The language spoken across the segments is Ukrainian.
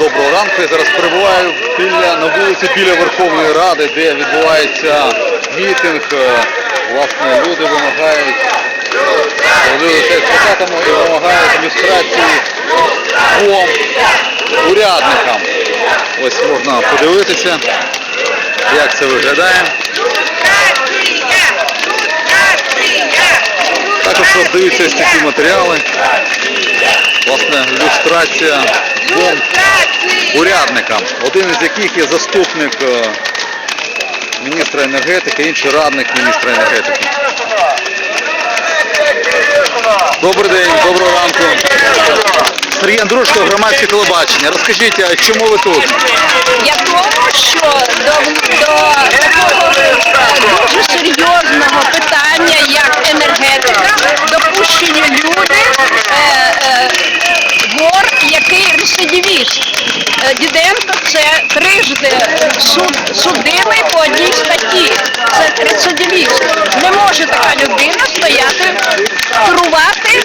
ранку. Я зараз перебуваю біля, на вулиці біля Верховної Ради, де відбувається мітинг. Е, Власне, люди вимагають з і вимагають люстрації двом урядникам. Ось можна подивитися, як це виглядає. Також роздаються ось матеріали. Власне, люстрація двом урядникам, один із яких є заступник е, міністра енергетики, інший радник міністра енергетики. Добрий день, доброго ранку. Сергій Андрушко, громадське телебачення. Розкажіть, а чому ви тут? Я тому, що до, до такого дуже серйозного який. Е, Діденко це трижди суд, судимий по одній статті. Це рецидивіст. Не може така людина стояти, керувати.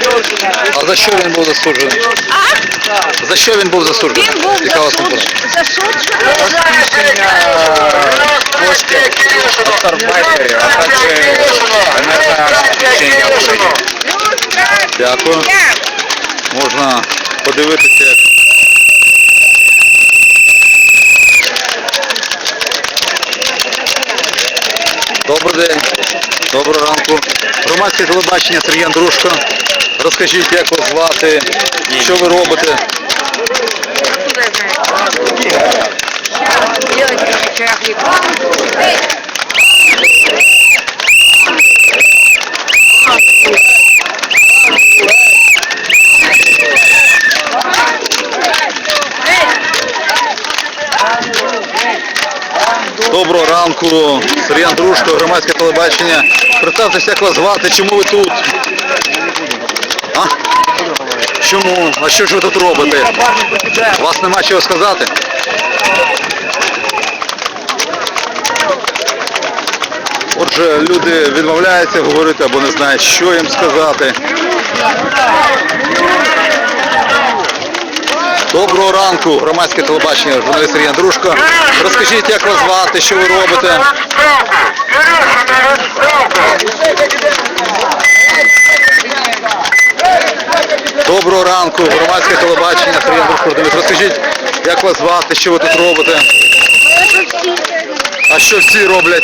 А за що він був засуджений? А За що він був засуджений? він був Яка у вас засуд, інформація? засуджений за а також енергообеспечення України. Дякую. Можна подивитися, як День, доброго ранку. Громадське телебачення Сергій Андрушко. Розкажіть, як вас звати, що ви робите? Доброго ранку, Сергій Андрушко, громадське телебачення. Представтеся, як вас звати, чому ви тут? А? Чому? А що ж ви тут робите? Вас нема чого сказати? Отже, люди відмовляються говорити або не знають, що їм сказати. Доброго ранку, громадське телебачення, журналіст Сергій Андрушко. Розкажіть, як вас звати, що ви робите? Доброго ранку, громадське телебачення, Сергій Андрушко. Розкажіть, як вас звати, що ви тут робите? А що всі роблять?